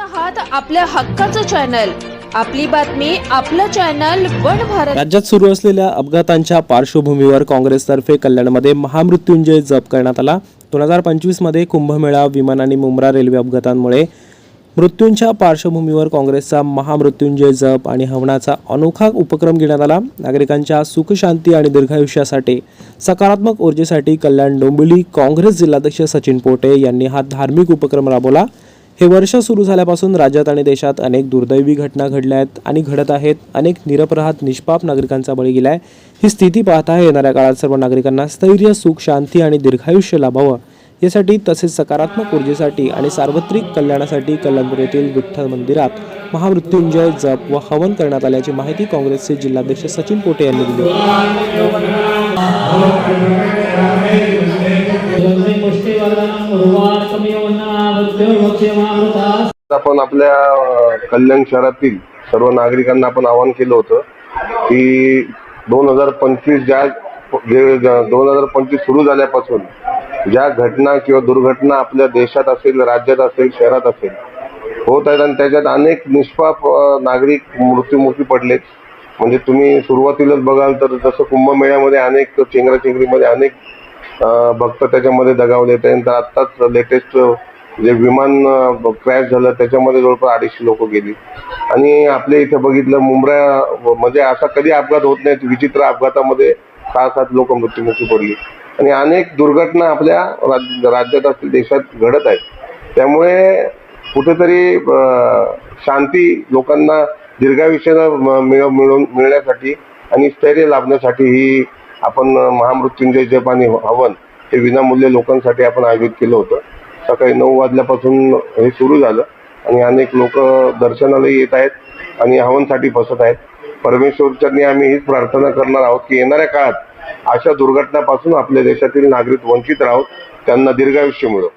आहात आपल्या हक्काचं चॅनल आपली बातमी आपलं चॅनल वन भारत. राज्यात सुरू असलेल्या अपघातांच्या पार्श्वभूमीवर काँग्रेसतर्फे कल्याणमध्ये महामृत्युंजय जप करण्यात आला. दोन हजार पंचवीसमध्ये कुंभमेळा विमान आणि मुंब्रा रेल्वे अपघातांमुळे मृत्यूंच्या पार्श्वभूमीवर काँग्रेसचा महामृत्युंजय जप आणि हवनाचा अनोखा उपक्रम घेण्यात आला. नागरिकांच्या सुखशांती आणि दीर्घायुष्यासाठी सकारात्मक ऊर्जेसाठी कल्याण डोंबिवली काँग्रेस जिल्हाध्यक्ष सचिन पोटे यांनी हा धार्मिक उपक्रम राबवला. हे वर्ष सुरू झाल्यापासून राज्यात आणि देशात अनेक दुर्दैवी घटना घडल्या आहेत आणि घडत आहेत. अनेक निरपराध निष्पाप नागरिकांचा बळी गेलाय. ही स्थिती पाहता येणाऱ्या काळात सर्व नागरिकांना स्थैर्य सुख शांती आणि दीर्घायुष्य लाभावं. यासाठी तसेच सकारात्मक ऊर्जेसाठी आणि सार्वत्रिक कल्याणासाठी कल्याणपूर येथील विठ्ठल मंदिरात महामृत्युंजय जप व हवन करण्यात आल्याची माहिती काँग्रेसचे जिल्हाध्यक्ष सचिन पोटे यांनी दिली. आपण आपल्या कल्याण शहरातील सर्व नागरिकांना आपण आवाहन केलं होतं की दोन हजार पंचवीस ज्या दोन हजार पंचवीस सुरू झाल्यापासून ज्या घटना किंवा दुर्घटना आपल्या देशात असेल राज्यात असेल शहरात असेल होत आहेत आणि त्याच्यात अनेक निष्पाप नागरिक मृत्यूमुखी पडलेत. म्हणजे तुम्ही सुरुवातीलाच बघाल तर जसं कुंभमेळ्यामध्ये अनेक चेंगराचेंगरीमध्ये अनेक भक्त त्याच्यामध्ये दगावले. त्यानंतर आत्ताच लेटेस्ट जे विमान क्रॅश झालं त्याच्यामध्ये जवळपास अडीचशे लोक गेली. आणि आपल्या इथे बघितलं मुंबऱ्या म्हणजे असा कधी अपघात होत नाहीत विचित्र अपघातामध्ये सहा सात लोक मृत्युमुखी पडली. आणि अनेक दुर्घटना आपल्या राज- राज्यात असतील देशात घडत आहेत. त्यामुळे कुठेतरी शांती लोकांना दीर्घायुष्यानं मिळून मिळ मिळण्यासाठी आणि स्थैर्य लाभण्यासाठी ही आपण महामृत्युंजय जप आणि हवन हे विनामूल्य लोकांसाठी आपण आयोजित केलं होतं. सकाळी नऊ वाजल्यापासून हे सुरू झालं आणि अनेक लोक दर्शनाला येत आहेत आणि हवनसाठी बसत आहेत. परमेश्वरच्यांनी आम्ही हीच प्रार्थना करणार आहोत की येणाऱ्या काळात अशा दुर्घटनापासून आपल्या देशातील नागरिक वंचित राहोत त्यांना दीर्घायुष्य मिळो.